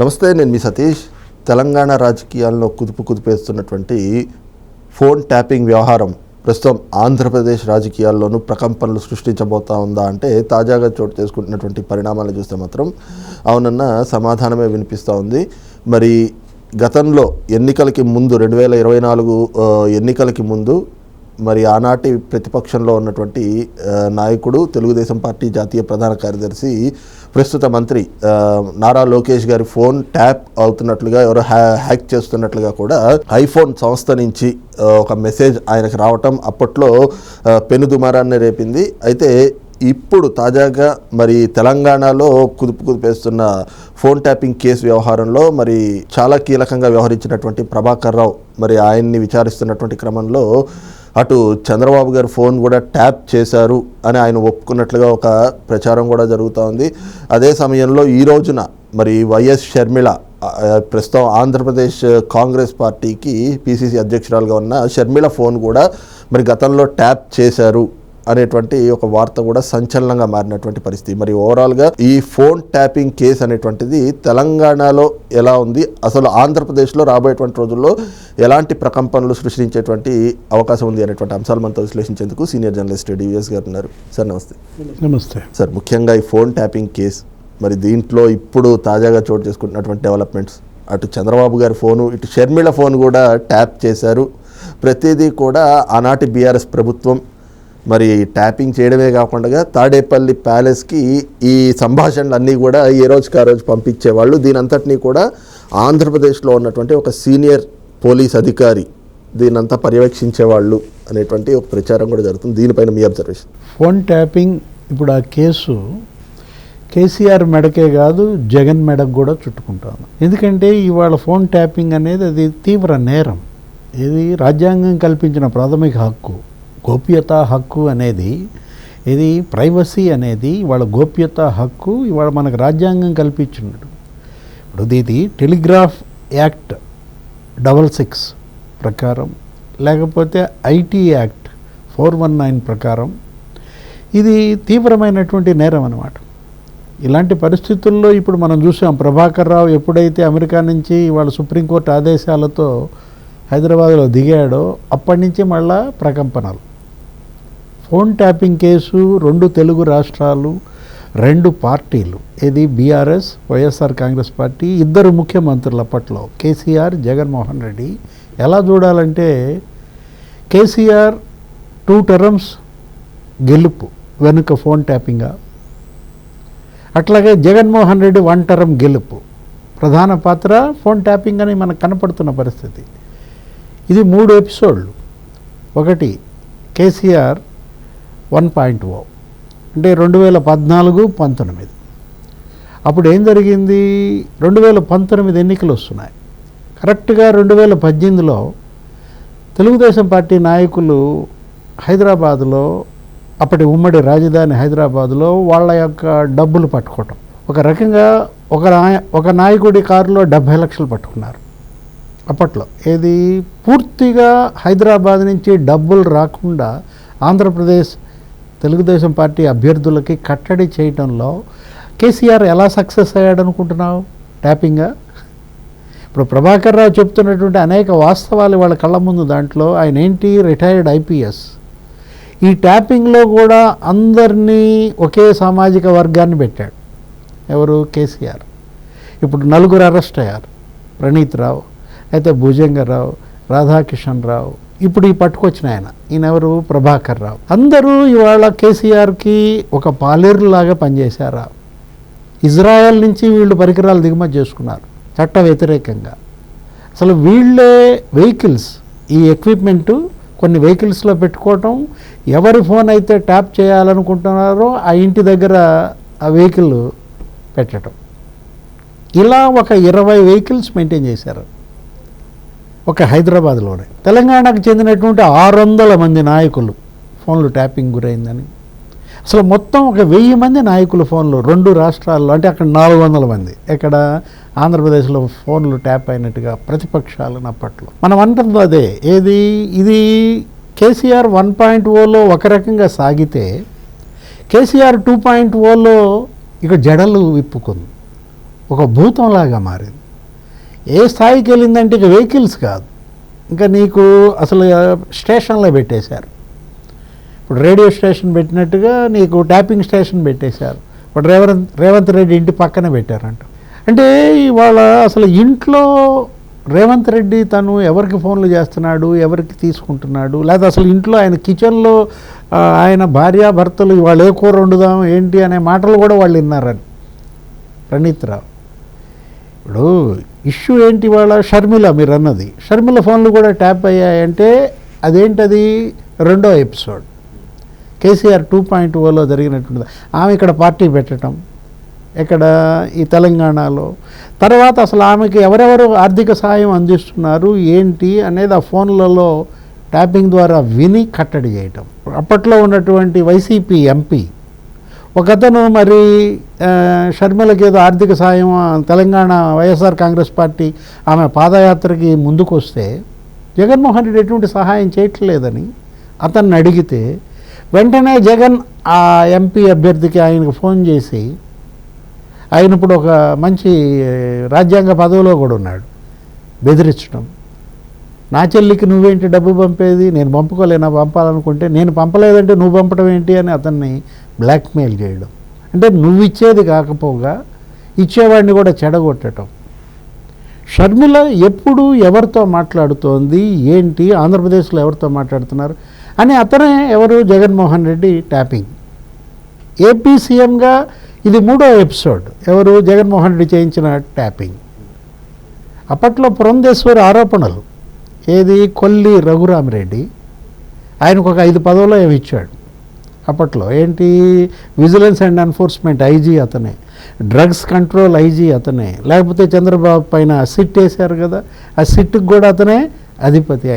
నమస్తే నేను మీ సతీష్. తెలంగాణ రాజకీయాల్లో కుదుపు కుదిపేస్తున్నటువంటి ఫోన్ ట్యాపింగ్ వ్యవహారం ప్రస్తుతం ఆంధ్రప్రదేశ్ రాజకీయాల్లోనూ ప్రకంపనలు సృష్టించబోతా ఉందా అంటే తాజాగా చోటు చేసుకుంటున్నటువంటి పరిణామాలు చూస్తే మాత్రం అవునన్న సమాధానమే వినిపిస్తూ ఉంది. మరి గతంలో ఎన్నికలకి ముందు రెండు వేల ఇరవై నాలుగు ఎన్నికలకి ముందు మరి ఆనాటి ప్రతిపక్షంలో ఉన్నటువంటి నాయకుడు తెలుగుదేశం పార్టీ జాతీయ ప్రధాన కార్యదర్శి ప్రస్తుత మంత్రి నారా లోకేష్ గారి ఫోన్ ట్యాప్ అవుతున్నట్లుగా ఎవరో హ్యా- హ్యాక్ చేస్తున్నట్లుగా కూడా ఐఫోన్ సంస్థ నుంచి ఒక మెసేజ్ ఆయనకు రావటం అప్పట్లో పెనుదుమారాన్ని రేపింది. అయితే ఇప్పుడు తాజాగా మరి తెలంగాణలో కుదుపు కుదిపేస్తున్న ఫోన్ ట్యాపింగ్ కేసు వ్యవహారంలో మరి చాలా కీలకంగా వ్యవహరించినటువంటి ప్రభాకర్ రావు మరి ఆయన్ని విచారిస్తున్నటువంటి క్రమంలో అటు చంద్రబాబు గారు ఫోన్ కూడా ట్యాప్ చేశారు అని ఆయన ఒప్పుకున్నట్లుగా ఒక ప్రచారం కూడా జరుగుతూ ఉంది. అదే సమయంలో ఈ రోజున మరి వైఎస్ షర్మిల ప్రస్తుతం ఆంధ్రప్రదేశ్ కాంగ్రెస్ పార్టీకి పిసిసి అధ్యక్షురాలుగా ఉన్న షర్మిళ ఫోన్ కూడా మరి గతంలో ట్యాప్ చేశారు. అనేటువంటి ఒక వార్త కూడా సంచలనంగా మారినటువంటి పరిస్థితి. మరి ఓవరాల్గా ఈ ఫోన్ ట్యాపింగ్ కేసు అనేటువంటిది తెలంగాణలో ఎలా ఉంది? అసలు ఆంధ్రప్రదేశ్లో రాబోయేటువంటి రోజుల్లో ఎలాంటి ప్రకంపనలు సృష్టించేటువంటి అవకాశం ఉంది అనేటువంటి అంశాలు మనతో విశ్లేషించేందుకు సీనియర్ జర్నలిస్ట్ డివిఎస్ గారు ఉన్నారు. సార్ నమస్తే. నమస్తే. సార్ ముఖ్యంగా ఈ ఫోన్ ట్యాపింగ్ కేసు మరి దీంట్లో ఇప్పుడు తాజాగా చోటు చేసుకుంటున్నటువంటి డెవలప్మెంట్స్ అటు చంద్రబాబు గారి ఫోను ఇటు షర్మిల ఫోన్ కూడా ట్యాప్ చేశారు. ప్రతిదీ కూడా ఆనాటి బీఆర్ఎస్ ప్రభుత్వం మరి ట్యాపింగ్ చేయడమే కాకుండా తాడేపల్లి ప్యాలెస్కి ఈ సంభాషణలు అన్నీ కూడా ఏ రోజుకి ఆ రోజు పంపించేవాళ్ళు. దీనంతటినీ కూడా ఆంధ్రప్రదేశ్లో ఉన్నటువంటి ఒక సీనియర్ పోలీస్ అధికారి దీనంతా పర్యవేక్షించేవాళ్ళు అనేటువంటి ఒక ప్రచారం కూడా జరుగుతుంది. దీనిపైన మీ అబ్జర్వేషన్ ఫోన్ ట్యాపింగ్ ఇప్పుడు ఆ కేసు కేసీఆర్ మెడకే కాదు జగన్ మెడకు కూడా చుట్టుకుంటాను ఎందుకంటే ఇవాళ ఫోన్ ట్యాపింగ్ అనేది అది తీవ్ర నేరం. ఇది రాజ్యాంగం కల్పించిన ప్రాథమిక హక్కు. గోప్యతా హక్కు అనేది ఇది ప్రైవసీ అనేది ఇవాళ గోప్యత హక్కు ఇవాళ మనకు రాజ్యాంగం కల్పించినట్టు ఇప్పుడు ఇది టెలిగ్రాఫ్ యాక్ట్ డబల్ సిక్స్ ప్రకారం లేకపోతే IT act four one nine ప్రకారం ఇది తీవ్రమైనటువంటి నేరం అనమాట ఇలాంటి పరిస్థితుల్లో ఇప్పుడు మనం చూసాం ప్రభాకర్ రావు ఎప్పుడైతే అమెరికా నుంచి వాళ్ళ సుప్రీంకోర్టు ఆదేశాలతో హైదరాబాద్లో దిగాడో అప్పటి నుంచి మళ్ళా ప్రకంపనలు. ఫోన్ ట్యాపింగ్ కేసు రెండు తెలుగు రాష్ట్రాలు రెండు పార్టీలు. ఇది బీఆర్ఎస్ వైఎస్ఆర్ కాంగ్రెస్ పార్టీ ఇద్దరు ముఖ్యమంత్రులు అప్పట్లో కేసీఆర్ జగన్మోహన్ రెడ్డి. ఎలా చూడాలంటే కేసీఆర్ టూ టర్మ్స్ గెలుపు వెనుక ఫోన్ ట్యాపింగా. అట్లాగే జగన్మోహన్ రెడ్డి వన్ టర్మ్ గెలుపు. ప్రధాన పాత్ర ఫోన్ ట్యాపింగ్ అని మనకు కనపడుతున్న పరిస్థితి. ఇది మూడు ఎపిసోడ్లు. ఒకటి కేసీఆర్ వన్ పాయింట్ ఓ. అంటే రెండు వేల పద్నాలుగు పంతొమ్మిది. అప్పుడు ఏం జరిగింది? రెండు వేల పంతొమ్మిది ఎన్నికలు వస్తున్నాయి. కరెక్ట్గా రెండు వేల పద్దెనిమిదిలో తెలుగుదేశం పార్టీ నాయకులు హైదరాబాదులో అప్పటి ఉమ్మడి రాజధాని హైదరాబాదులో వాళ్ళ యొక్క డబ్బులు పట్టుకోవటం. ఒక రకంగా ఒక నాయ ఒక నాయకుడి కారులో డెబ్భై లక్షలు పట్టుకున్నారు. అప్పట్లో ఏది? పూర్తిగా హైదరాబాద్ నుంచి డబ్బులు రాకుండా ఆంధ్రప్రదేశ్ తెలుగుదేశం పార్టీ అభ్యర్థులకి కట్టడి చేయటంలో కేసీఆర్ ఎలా సక్సెస్ అయ్యాడు అనుకుంటున్నావు ట్యాపింగా? ఇప్పుడు ప్రభాకర్ రావు చెప్తున్నటువంటి అనేక వాస్తవాలు వాళ్ళ కళ్ళ ముందు దాంట్లో. ఆయన ఏంటి? Retired IPS. ఈ ట్యాపింగ్లో కూడా అందరినీ ఒకే సామాజిక వర్గాన్ని పెట్టాడు. ఎవరు? కేసీఆర్. ఇప్పుడు నలుగురు అరెస్ట్ అయ్యారు. ప్రణీత్ రావు అయితే భుజంగరావు రాధాకిషన్ రావు ఇప్పుడు ఈ పట్టుకొచ్చిన ఆయన. ఈయన ఎవరు ప్రభాకర్ రావు. అందరూ ఇవాళ కేసీఆర్కి ఒక పాలేరులాగా పనిచేశారా? ఇజ్రాయెల్ నుంచి వీళ్ళు పరికరాలు దిగుమతి చేసుకున్నారు చట్ట వ్యతిరేకంగా. అసలు వీళ్ళే వెహికల్స్. ఈ ఎక్విప్మెంట్ కొన్ని వెహికల్స్లో పెట్టుకోవటం ఎవరి ఫోన్ అయితే ట్యాప్ చేయాలనుకుంటున్నారో ఆ ఇంటి దగ్గర ఆ వెహికల్ పెట్టడం ఇలా ఒక ఇరవై వెహికల్స్ మెయింటైన్ చేశారు. ఒక హైదరాబాద్లోనే. తెలంగాణకు చెందినటువంటి ఆరు వందల మంది నాయకులు ఫోన్లు ట్యాపింగ్ గురైందని. అసలు మొత్తం ఒక వెయ్యి మంది నాయకులు ఫోన్లు రెండు రాష్ట్రాల్లో అంటే అక్కడ నాలుగు వందల మంది. ఇక్కడ ఆంధ్రప్రదేశ్లో ఫోన్లు ట్యాప్ అయినట్టుగా ప్రతిపక్షాలను అప్పట్లో మనం అంటుంది అదే. ఏది? ఇది కేసీఆర్ వన్ పాయింట్ ఓలో ఒక రకంగా సాగితే కేసీఆర్ టూ పాయింట్ ఓలో ఇక జడలు విప్పుకుంది. ఒక భూతంలాగా మారింది. ఏ స్థాయికి వెళ్ళిందంటే ఇక వెహికల్స్ కాదు. ఇంకా నీకు అసలు స్టేషన్లో పెట్టేశారు. ఇప్పుడు రేడియో స్టేషన్ పెట్టినట్టుగా నీకు ట్యాపింగ్ స్టేషన్ పెట్టేశారు. ఇప్పుడు రేవంత్ రేవంత్ రెడ్డి ఇంటి పక్కనే పెట్టారంట. అంటే ఇవాళ అసలు ఇంట్లో రేవంత్ రెడ్డి తను ఎవరికి ఫోన్లు చేస్తున్నాడు ఎవరికి తీసుకుంటున్నాడు లేదా అసలు ఇంట్లో ఆయన కిచెన్లో ఆయన భార్య భర్తలు ఇవాళ ఏ కూర వండుదాం ఏంటి అనే మాటలు కూడా వాళ్ళు విన్నారని. ప్రణీత్ రావు. ఇప్పుడు ఇష్యూ ఏంటి వాళ్ళ? షర్మిల మీరు అన్నది. షర్మిల ఫోన్లు కూడా ట్యాప్ అయ్యాయంటే అదేంటది? రెండో ఎపిసోడ్. కేసీఆర్ టూ పాయింట్ ఓలో జరిగినటువంటిది. ఆమె ఇక్కడ పార్టీ పెట్టడం ఇక్కడ ఈ తెలంగాణలో. తర్వాత అసలు ఆమెకి ఎవరెవరు ఆర్థిక సహాయం అందిస్తున్నారు ఏంటి అనేది ఆ ఫోన్లలో ట్యాపింగ్ ద్వారా విని కట్టడి చేయటం. అప్పట్లో ఉన్నటువంటి వైసీపీ ఎంపీ ఒకతను మరి ఆ, షర్మిలకి ఏదో ఆర్థిక సాయం తెలంగాణ వైఎస్ఆర్ కాంగ్రెస్ పార్టీ ఆమె పాదయాత్రకి ముందుకు వస్తే జగన్మోహన్ రెడ్డి ఎటువంటి సహాయం చేయట్లేదని అతన్ని అడిగితే వెంటనే జగన్ ఆ ఎంపీ అభ్యర్థికి ఆయనకు ఫోన్ చేసి ఆయన ఇప్పుడు ఒక మంచి రాజ్యాంగ పదవిలో కూడా ఉన్నాడు. బెదిరించడం. నా చెల్లికి నువ్వేంటి డబ్బు పంపేది? నేను పంపుకోలేనా పంపాలనుకుంటే నేను పంపలేదంటే నువ్వు పంపడం ఏంటి అని అతన్ని బ్లాక్మెయిల్ చేయడం. అంటే నువ్వు ఇచ్చేది కాకపోగా ఇచ్చేవాడిని కూడా చెడగొట్టడం. షర్మిల ఎప్పుడు ఎవరితో మాట్లాడుతోంది? ఏంటి? ఆంధ్రప్రదేశ్లో ఎవరితో మాట్లాడుతున్నారు? అని అతనే ఎవరు? జగన్మోహన్ రెడ్డి ట్యాపింగ్. ఏపీ సీఎంగా ఇది మూడో ఎపిసోడ్. ఎవరు? జగన్మోహన్ రెడ్డి చేయించిన ట్యాపింగ్. అప్పట్లో పురంధేశ్వరి ఆరోపణలు. ఏది? కొల్లి రఘురామరెడ్డి ఆయనకు ఒక ఐదు పదవులు ఏమి ఇచ్చాడు. అప్పట్లో ఏంటి? విజిలెన్స్ అండ్ ఎన్ఫోర్స్మెంట్ ఐజీ అతనే. డ్రగ్స్ కంట్రోల్ ఐజీ అతనే. లేకపోతే చంద్రబాబు పైన సిట్ వేశారు కదా ఆ సిట్కి కూడా అతనే అధిపతి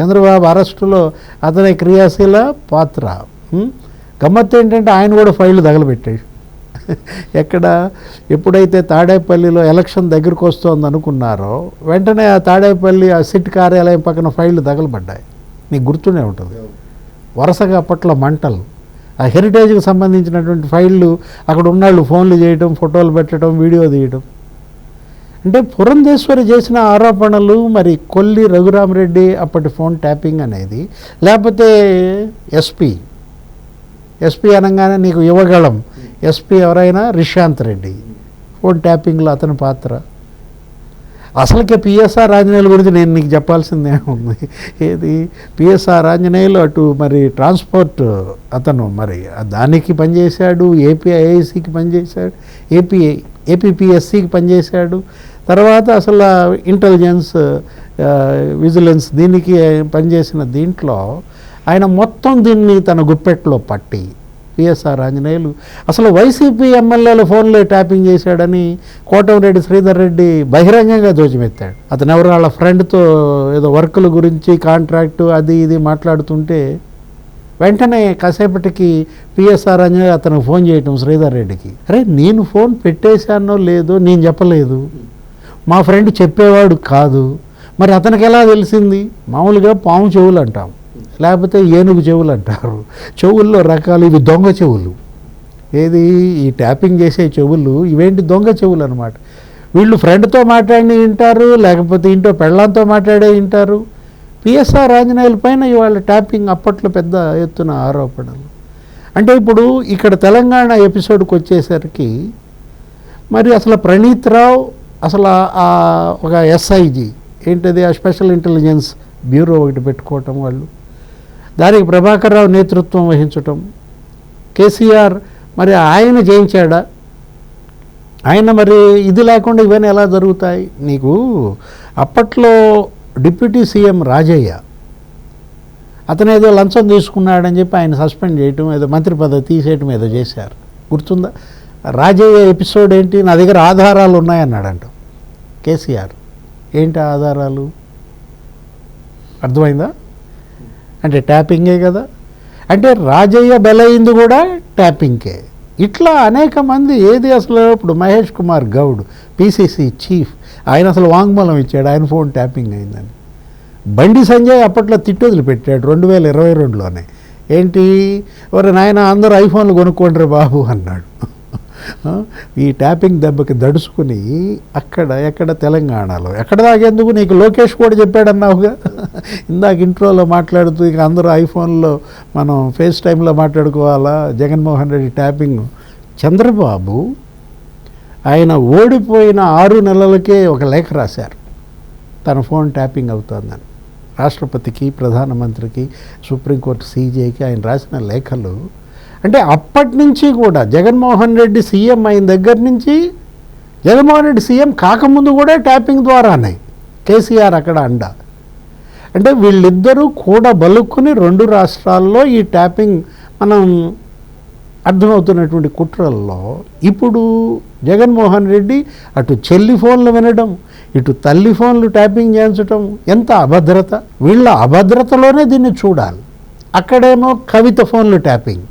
చంద్రబాబు అరెస్టులో అతనే క్రియాశీల పాత్ర. గమ్మత్ గమ్మత్తు ఏంటంటే ఆయన కూడా ఫైల్ తగలబెట్టాడు ఎక్కడ ఎప్పుడైతే తాడేపల్లిలో ఎలక్షన్ దగ్గరకు వస్తుంది అనుకున్నారో వెంటనే ఆ తాడేపల్లి ఆ సిట్ కార్యాలయం పక్కన ఫైళ్ళు తగలబడ్డాయి. నీకు గుర్తునే ఉంటుంది. వరుసగా అప్పట్లో మంటలు. ఆ హెరిటేజ్కి సంబంధించినటువంటి ఫైళ్ళు అక్కడ ఉన్నాళ్ళు ఫోన్లు చేయటం ఫోటోలు పెట్టడం వీడియో తీయడం అంటే పురంధేశ్వరి చేసిన ఆరోపణలు మరి కొల్లి రఘురామరెడ్డి అప్పటి ఫోన్ ట్యాపింగ్ అనేది లేకపోతే ఎస్పీ. ఎస్పీ అనగానే నీకు యువగళం ఎస్పీ ఎవరైనా రిషాంత్ రెడ్డి. ఫోన్ ట్యాపింగ్లో అతని పాత్ర. అసలుకే పిఎస్ఆర్ ఆంజనేయుల గురించి నేను నీకు చెప్పాల్సిందే ఉంది. ఏది? పిఎస్ఆర్ ఆంజనేయులు అటు మరి ట్రాన్స్పోర్ట్ అతను మరి దానికి పనిచేశాడు ఏపీ ఐఐసికి పనిచేశాడు ఏపీ ఏపీపీఎస్సికి పనిచేశాడు. తర్వాత అసలు ఇంటెలిజెన్స్ విజిలెన్స్ దీనికి పనిచేసిన దీంట్లో ఆయన మొత్తం దీన్ని తన గుప్పెట్లో పట్టి పిఎస్ఆర్ ఆంజనేయులు. అసలు వైసీపీ ఎమ్మెల్యేల ఫోన్లో ట్యాపింగ్ చేశాడని కోటమిరెడ్డి శ్రీధర్ రెడ్డి బహిరంగంగా దోచిమెత్తాడు అతను ఎవరు? వాళ్ళ ఫ్రెండ్తో ఏదో వర్కుల గురించి కాంట్రాక్టు అది ఇది మాట్లాడుతుంటే వెంటనే కాసేపటికి పిఎస్ఆర్ అని అతను ఫోన్ చేయటం శ్రీధర్ రెడ్డికి. అరే నేను ఫోన్ పెట్టేశానో లేదో నేను చెప్పలేదు. మా ఫ్రెండ్ చెప్పేవాడు కాదు. మరి అతనికి ఎలా తెలిసింది? మామూలుగా పాము చెవులు అంటాం. లేకపోతే ఏనుగు చెవులు అంటారు. చెవుల్లో రకాలు ఇవి దొంగ చెవులు. ఏది? ఈ ట్యాపింగ్ చేసే చెవులు ఇవేంటి దొంగ చెవులు అనమాట వీళ్ళు ఫ్రెండ్తో మాట్లాడి వింటారు లేకపోతే ఇంట్లో పెళ్ళంతో మాట్లాడే వింటారు. పిఎస్ఆర్ ఆంజనేయుల పైన ఇవాళ ట్యాపింగ్ అప్పట్లో పెద్ద ఎత్తున ఆరోపణలు. అంటే ఇప్పుడు ఇక్కడ తెలంగాణ ఎపిసోడ్కి వచ్చేసరికి మరి అసలు ప్రణీత్ రావు అసలు ఒక ఎస్ఐజి ఏంటది? ఆ స్పెషల్ ఇంటెలిజెన్స్ బ్యూరో ఒకటి పెట్టుకోవటం వాళ్ళు. దానికి ప్రభాకర్ రావు నేతృత్వం వహించటం. కేసీఆర్ మరి ఆయన జయించాడా? ఆయన మరి ఇది లేకుండా ఇవన్నీ ఎలా జరుగుతాయి? నీకు అప్పట్లో డిప్యూటీ సీఎం రాజయ్య అతను ఏదో లంచం తీసుకున్నాడని చెప్పి ఆయన సస్పెండ్ చేయటం ఏదో మంత్రి పదవి తీసేయటం ఏదో చేశారు. గుర్తుందా? రాజయ్య ఎపిసోడ్ ఏంటి? నా దగ్గర ఆధారాలు ఉన్నాయన్నాడంట కేసీఆర్. ఏంటి ఆధారాలు? అర్థమైందా? అంటే ట్యాపింగే కదా. అంటే రాజయ్య బలైంది కూడా ట్యాపింగ్కే ఇట్లా అనేక మంది ఏది అసలు ఇప్పుడు మహేష్ కుమార్ గౌడ్ పీసీసీ చీఫ్ ఆయన అసలు వాంగ్మూలం ఇచ్చాడు ఆయన ఫోన్ ట్యాపింగ్ అయిందని. బండి సంజయ్ అప్పట్లో తిట్టొదిలి పెట్టాడు రెండు వేల ఇరవై రెండులోనే. ఏంటి? ఎవరు నాయన అందరూ ఐఫోన్లు కొనుక్కోండి బాబు అన్నాడు. ఈ ట్యాపింగ్ దెబ్బకి దడుచుకుని అక్కడ ఎక్కడ తెలంగాణలో? ఎక్కడ దాగేందుకు నీకు లోకేష్ కూడా చెప్పాడన్నావుగా. ఇందాక ఇంట్రోలో మాట్లాడుతూ ఇక అందరూ ఐఫోన్లో మనం ఫేస్ టైంలో మాట్లాడుకోవాలా? జగన్మోహన్ రెడ్డి ట్యాపింగ్. చంద్రబాబు ఆయన ఓడిపోయిన ఆరు నెలలకే ఒక లేఖ రాశారు. తన ఫోన్ ట్యాపింగ్ అవుతోందని. రాష్ట్రపతికి ప్రధానమంత్రికి సుప్రీంకోర్టు సీజేకి ఆయన రాసిన లేఖలు అంటే అప్పటి నుంచి కూడా జగన్మోహన్ రెడ్డి సీఎం అయిన దగ్గర నుంచి జగన్మోహన్ రెడ్డి సీఎం కాకముందు కూడా ట్యాపింగ్ ద్వారానే కేసీఆర్ అక్కడ అండ. అంటే వీళ్ళిద్దరూ కూడా బలుక్కుని రెండు రాష్ట్రాల్లో ఈ ట్యాపింగ్ మనం అర్థమవుతున్నటువంటి కుట్రల్లో ఇప్పుడు జగన్మోహన్ రెడ్డి అటు చెల్లి ఫోన్లు వినడం ఇటు తల్లి ఫోన్లు ట్యాపింగ్ చేయించడం ఎంత అభద్రత. వీళ్ళ అభద్రతలోనే దీన్ని చూడాలి. అక్కడేమో కవిత ఫోన్లు ట్యాపింగ్.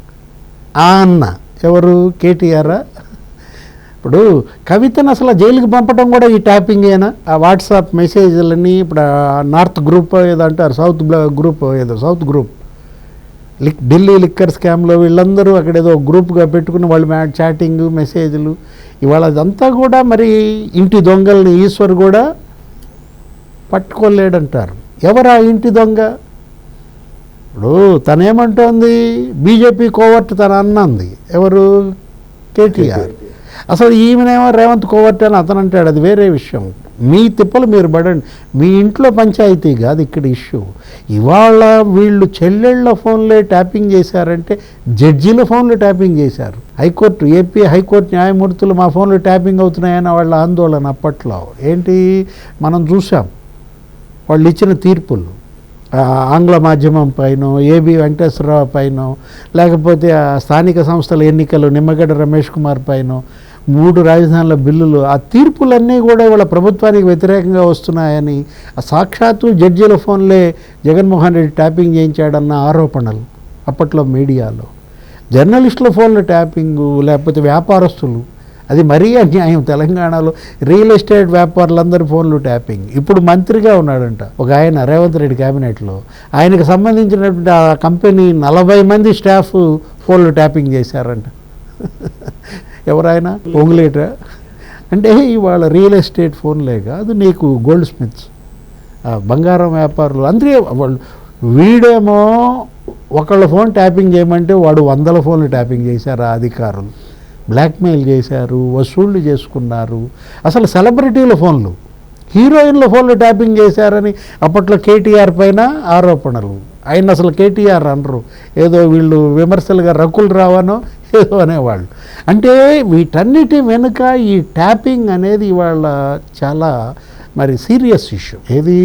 ఆ అన్న. ఎవరు? కేటీఆర్ ఇప్పుడు కవితను అసలు జైలుకి పంపడం కూడా ఈ ట్యాపింగేనా? ఆ వాట్సాప్ మెసేజ్లని ఇప్పుడు నార్త్ గ్రూప్ ఏదో అంటారు సౌత్ బ్లా- గ్రూప్ ఏదో సౌత్ గ్రూప్. లిక్ ఢిల్లీ లిక్కర్ స్కామ్లో వీళ్ళందరూ అక్కడ ఏదో గ్రూప్గా పెట్టుకుని వాళ్ళు చాటింగ్ మెసేజ్లు. ఇవాళ అదంతా కూడా మరి ఇంటి దొంగల్ని ఈశ్వర్ కూడా పట్టుకోలేడంటారు. ఎవరా ఇంటి దొంగ? ఇప్పుడు తనేమంటోంది? బీజేపీ కోవర్ట్ తన అన్నంది. ఎవరు? కేటీఆర్. అసలు ఈమెనేమో రేవంత్ కోవర్ట్ అని అతను అంటాడు అది వేరే విషయం. మీ తిప్పలు మీరు పడండి. మీ ఇంట్లో పంచాయతీ కాదు ఇక్కడ ఇష్యూ. ఇవాళ వీళ్ళు చెల్లెళ్ళ ఫోన్లే ట్యాపింగ్ చేశారంటే జడ్జీల ఫోన్లు ట్యాపింగ్ చేశారు. హైకోర్టు ఏపీ హైకోర్టు న్యాయమూర్తులు మా ఫోన్లు ట్యాపింగ్ అవుతున్నాయన్న వాళ్ళ ఆందోళన అప్పట్లో. ఏంటి? మనం చూసాం వాళ్ళు ఇచ్చిన తీర్పులు. ఆంగ్ల మాధ్యమం పైన ఏబి వెంకటేశ్వరరావు పైన లేకపోతే ఆ స్థానిక సంస్థల ఎన్నికలు నిమ్మగడ్డ రమేష్ కుమార్ పైన మూడు రాజధానుల బిల్లులు ఆ తీర్పులన్నీ కూడా ఇవాళ ప్రభుత్వానికి వ్యతిరేకంగా వస్తున్నాయని సాక్షాత్తు జడ్జీల ఫోన్లే జగన్మోహన్ రెడ్డి ట్యాపింగ్ చేయించాడన్న ఆరోపణలు అప్పట్లో మీడియాలో. జర్నలిస్టుల ఫోన్ల ట్యాపింగు లేకపోతే వ్యాపారస్తులు అది మరీ అన్యాయం. తెలంగాణలో రియల్ ఎస్టేట్ వ్యాపారులందరి ఫోన్లు ట్యాపింగ్. ఇప్పుడు మంత్రిగా ఉన్నాడంట. ఒక ఆయన రేవంత్ రెడ్డి క్యాబినెట్లో. ఆయనకు సంబంధించినటువంటి ఆ కంపెనీ నలభై మంది స్టాఫ్ ఫోన్లు ట్యాపింగ్ చేశారంట. ఎవరైనా పొంగులేట అంటే ఇవాళ రియల్ ఎస్టేట్ ఫోన్లే కాదు నీకు గోల్డ్ స్మిత్స్ బంగారం వ్యాపారులు అందరే వాళ్ళు వీడేమో ఒకళ్ళ ఫోన్ ట్యాపింగ్ చేయమంటే వాడు వందల ఫోన్లు ట్యాపింగ్ చేశారు ఆ అధికారులు. బ్లాక్మెయిల్ చేశారు వసూళ్ళు చేసుకున్నారు. అసలు సెలబ్రిటీల ఫోన్లు హీరోయిన్ల ఫోన్లు ట్యాపింగ్ చేశారని అప్పట్లో కేటీఆర్ పైన ఆరోపణలు. ఆయన అసలు కేటీఆర్ అనరు. ఏదో వీళ్ళు విమర్శలుగా రకులు రావనో ఏదో అనేవాళ్ళు. అంటే వీటన్నిటి వెనుక ఈ ట్యాపింగ్ అనేది ఇవాళ చాలా మరి సీరియస్ ఇష్యూ. ఏది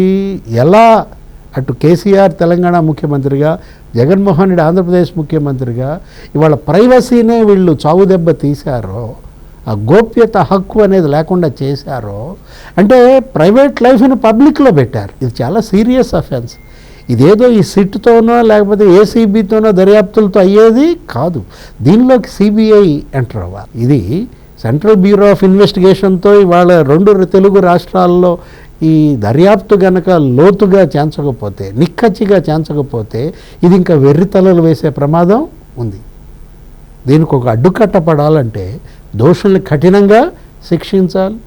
ఎలా అటు కేసీఆర్ తెలంగాణ ముఖ్యమంత్రిగా జగన్మోహన్ రెడ్డి ఆంధ్రప్రదేశ్ ముఖ్యమంత్రిగా ఇవాళ ప్రైవసీనే వీళ్ళు చావు దెబ్బ తీశారో ఆ గోప్యత హక్కు అనేది లేకుండా చేశారో అంటే ప్రైవేట్ లైఫ్ని పబ్లిక్లో పెట్టారు. ఇది చాలా సీరియస్ అఫెన్స్. ఇదేదో ఈ సిట్తోనో లేకపోతే ఏసీబీతోనో దర్యాప్తులతో అయ్యేది కాదు. దీనిలోకి సిబిఐ ఎంటర్ అవ్వాలి. ఇది సెంట్రల్ బ్యూరో ఆఫ్ ఇన్వెస్టిగేషన్తో ఇవాళ రెండు తెలుగు రాష్ట్రాల్లో ఈ దర్యాప్తు గనక లోతుగా చేంచకపోతే నిక్కచ్చిగా చేంచకపోతే ఇది ఇంకా వెర్రితలలు వేసే ప్రమాదం ఉంది. దీనికి ఒక అడ్డుకట్ట పడాలంటే దోషుల్ని కఠినంగా శిక్షించాలి.